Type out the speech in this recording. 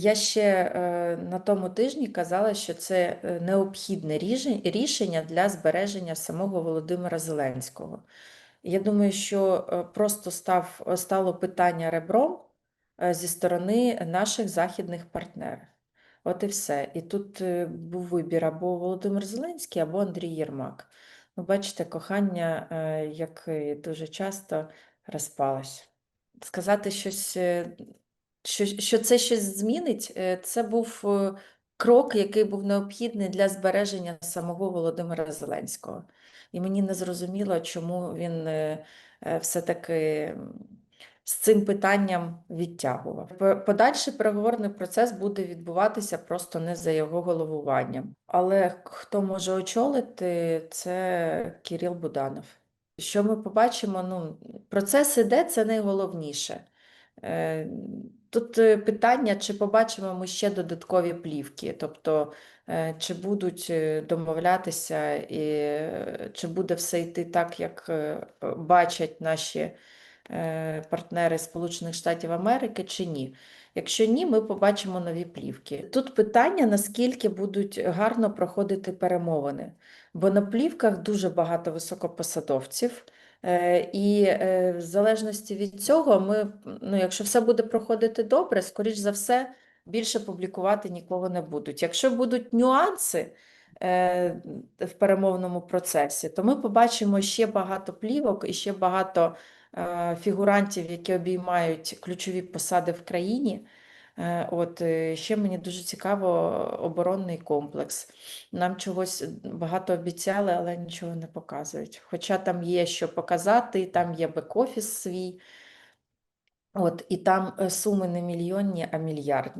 Я ще е, на тому тижні казала, що це е, необхідне рішення для збереження самого Володимира Зеленського. Я думаю, що е, просто став, стало питання ребром зі сторони наших західних партнерів. От і все. І тут був вибір або Володимир Зеленський, або Андрій Єрмак. Ну, бачите, кохання, як дуже часто, розпалось. Сказати щось, що, що це щось змінить, е, це був е, крок, який був необхідний для збереження самого Володимира Зеленського. І мені не зрозуміло, чому він е, все-таки з цим питанням відтягував. Подальший переговорний процес буде відбуватися просто не за його головуванням. Але хто може очолити, це Кирил Буданов. Що ми побачимо? Ну, процес іде, це найголовніше. Е, Тут е, питання, чи побачимо ми ще додаткові плівки, тобто е, чи будуть домовлятися, і чи буде все йти так, як бачать наші партнери Сполучених Штатів Америки, чи ні. Якщо ні, ми побачимо нові плівки. Тут питання, наскільки будуть гарно проходити перемовини, бо на плівках дуже багато високопосадовців. Е, І е, в залежності від цього, ми, ну, якщо все буде проходити добре, скоріш за все, більше публікувати нікого не будуть. Якщо будуть нюанси е, в перемовному процесі, то ми побачимо ще багато плівок і ще багато фігурантів, які обіймають ключові посади в країні. Е, От е, ще мені дуже цікаво оборонний комплекс. Нам чогось багато обіцяли, але нічого не показують. Хоча там є що показати, там є бек-офіс свій. От, і там е, суми не мільйонні, а мільярдні.